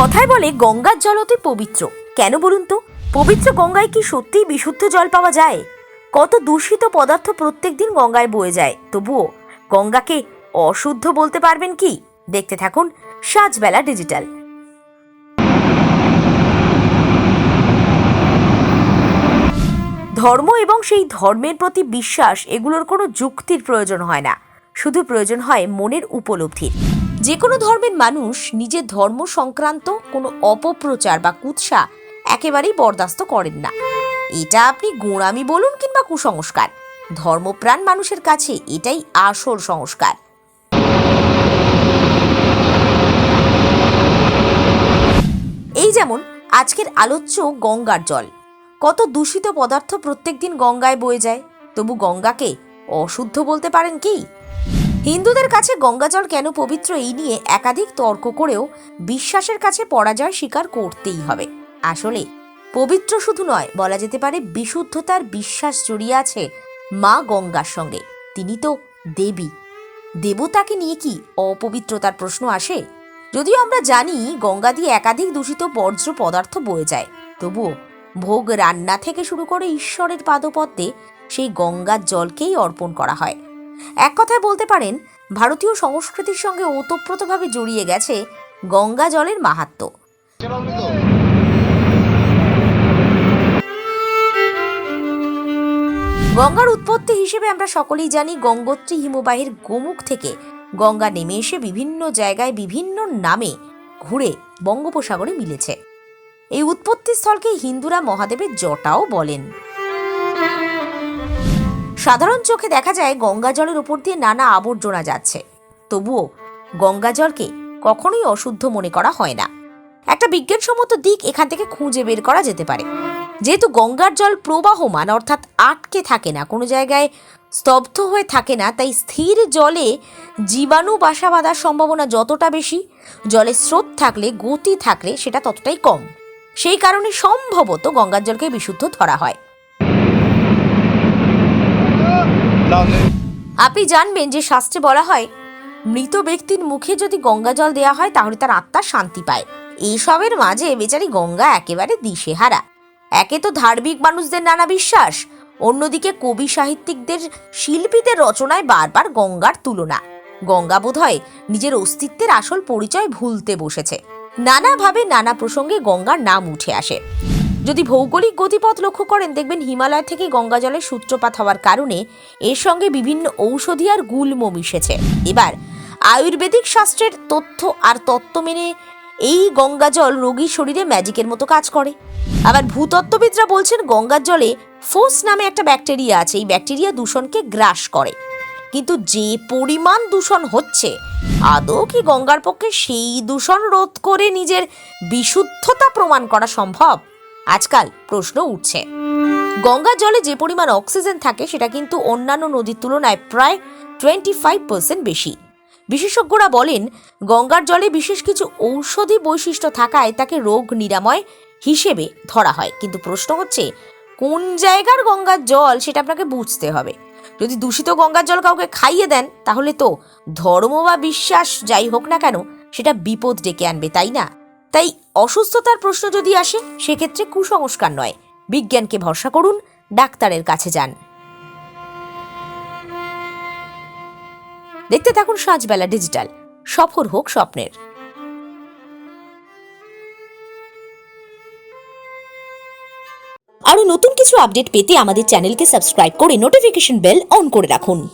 কথায় বলে গঙ্গার জল অতি পবিত্র। কেন বলুন তো? পবিত্র গঙ্গায় কি সত্যিই বিশুদ্ধ জল পাওয়া যায়? কত দূষিত পদার্থ প্রত্যেক দিন গঙ্গায় বয়ে যায়। তবুও গঙ্গাকে অশুদ্ধ বলতে পারবেন কি? দেখতে থাকুন সাজবেলা ডিজিটাল। ধর্ম এবং সেই ধর্মের প্রতি বিশ্বাস, এগুলোর কোনো যুক্তির প্রয়োজন হয় না। শুধু প্রয়োজন হয় মনের উপলব্ধির। যে কোনো ধর্মের মানুষ নিজের ধর্ম সংক্রান্ত কোনো অপপ্রচার বা কুৎসা একেবারেই বরদাস্ত করেন না। এটা আপনি গোঁড়ামি বলুন কিংবা কুসংস্কার। ধর্মপ্রাণ মানুষের কাছে এটাই আসল সংস্কার। এই যেমন আজকের আলোচ্য গঙ্গার জল। কত দূষিত পদার্থ প্রত্যেকদিন গঙ্গায় বয়ে যায়। তবু গঙ্গাকে অশুদ্ধ বলতে পারেন কি? হিন্দুদের কাছে গঙ্গা জল কেন পবিত্র এই নিয়ে একাধিক তর্ক করেও বিশ্বাসের কাছে পরাজয় স্বীকার করতেই হবে। আসলে পবিত্র শুধু নয়, বলা যেতে পারে বিশুদ্ধতার বিশ্বাস জড়িয়ে আছে মা গঙ্গার সঙ্গে। তিনি তো দেবী। দেবতাকে নিয়ে কি অপবিত্রতার প্রশ্ন আসে? যদিও আমরা জানি গঙ্গা দিয়ে একাধিক দূষিত বর্জ্য পদার্থ বয়ে যায়, তবুও ভোগ রান্না থেকে শুরু করে ঈশ্বরের পাদপদ্মে সেই গঙ্গার জলকেই অর্পণ করা হয়। এক কথায় বলতে পারেন, ভারতীয় সংস্কৃতির সঙ্গে ওতপ্রোতভাবে জড়িয়ে গেছে গঙ্গা জলের মাহাত্ম্য। গঙ্গার উৎপত্তি হিসেবে আমরা সকলেই জানি গঙ্গোত্রী হিমবাহের গোমুখ থেকে গঙ্গা নেমে এসে বিভিন্ন জায়গায় বিভিন্ন নামে ঘুরে বঙ্গোপসাগরে মিলেছে। এই উৎপত্তি স্থলকে হিন্দুরা মহাদেবের জটাও বলেন। সাধারণ চোখে দেখা যায় গঙ্গা জলের উপর দিয়ে নানা আবর্জনা যাচ্ছে। তবুও গঙ্গা জলকে কখনোই অশুদ্ধ মনে করা হয় না। একটা বিজ্ঞানসম্মত দিক এখান থেকে খুঁজে বের করা যেতে পারে। যেহেতু গঙ্গার জল প্রবাহমান, অর্থাৎ আটকে থাকে না, কোনো জায়গায় স্তব্ধ হয়ে থাকে না, তাই স্থির জলে জীবাণু বাসা বাঁধার সম্ভাবনা যতটা বেশি জলে স্রোত থাকলে, গতি থাকলে সেটা ততটাই কম। সেই কারণে সম্ভবত গঙ্গার জলকে বিশুদ্ধ ধরা হয়। আপনি জানবেন যে শাস্ত্রে বলা হয়, মৃত ব্যক্তির মুখে যদি গঙ্গা জল দেওয়া হয়, তাহলে তার আত্মা শান্তি পায়। এইসবের মাঝে বেচারি গঙ্গা একেবারে দিশেহারা। একে তো ধার্মিক মানুষদের নানা বিশ্বাস, অন্যদিকে কবি সাহিত্যিকদের শিল্পীদের রচনায় বারবার গঙ্গার তুলনা। গঙ্গা বোধহয় নিজের অস্তিত্বের আসল পরিচয় ভুলতে বসেছে। নানাভাবে নানা প্রসঙ্গে গঙ্গার নাম উঠে আসে। যদি ভৌগোলিক গতিপথ লক্ষ্য করেন, দেখবেন হিমালয় থেকে গঙ্গা জলের সূত্রপাত হওয়ার কারণে এর সঙ্গে বিভিন্ন ঔষধি আর গুল্ম মিশেছে। এবার, আয়ুর্বেদিক শাস্ত্রের তথ্য আর তত্ত্ব মেনে এই গঙ্গা জল রোগীর শরীরে ম্যাজিকের মতো কাজ করে। আবার ভূতত্ত্ববিদরা বলছেন, গঙ্গার জলে ফোস নামে একটা ব্যাকটেরিয়া আছে, এই ব্যাকটেরিয়া দূষণকে গ্রাস করে। কিন্তু যে পরিমাণ দূষণ হচ্ছে, আদৌ কি গঙ্গার পক্ষে সেই দূষণ রোধ করে নিজের বিশুদ্ধতা প্রমাণ করা সম্ভব? আজকাল প্রশ্ন উঠছে। গঙ্গার জলে যে পরিমাণ অক্সিজেন থাকে, সেটা কিন্তু অন্যান্য নদীর তুলনায় প্রায় টোয়েন্টি ফাইভ পার্সেন্ট বেশি। বিশেষজ্ঞরা বলেন, গঙ্গার জলে বিশেষ কিছু ঔষধি বৈশিষ্ট্য থাকায় তাকে রোগ নিরাময় হিসেবে ধরা হয়। কিন্তু প্রশ্ন হচ্ছে, কোন জায়গার গঙ্গার জল, সেটা আপনাকে বুঝতে হবে। যদি দূষিত গঙ্গার জল কাউকে খাইয়ে দেন, তাহলে তো ধর্ম বা বিশ্বাস যাই হোক না কেন, সেটা বিপদ ডেকে আনবে, তাই না? তাই অসুস্থতার প্রশ্ন যদি আসে, সেক্ষেত্রে কুসংস্কার নয়। বিজ্ঞানকে ভরসা করুন, ডাক্তারের কাছে যান। দেখতে থাকুন সাজবেলা ডিজিটাল। সফর হোক স্বপ্নের। আরও নতুন কিছু আপডেট পেতে আমাদের চ্যানেলকে সাবস্ক্রাইব করে নোটিফিকেশন বেল অন করে রাখুন।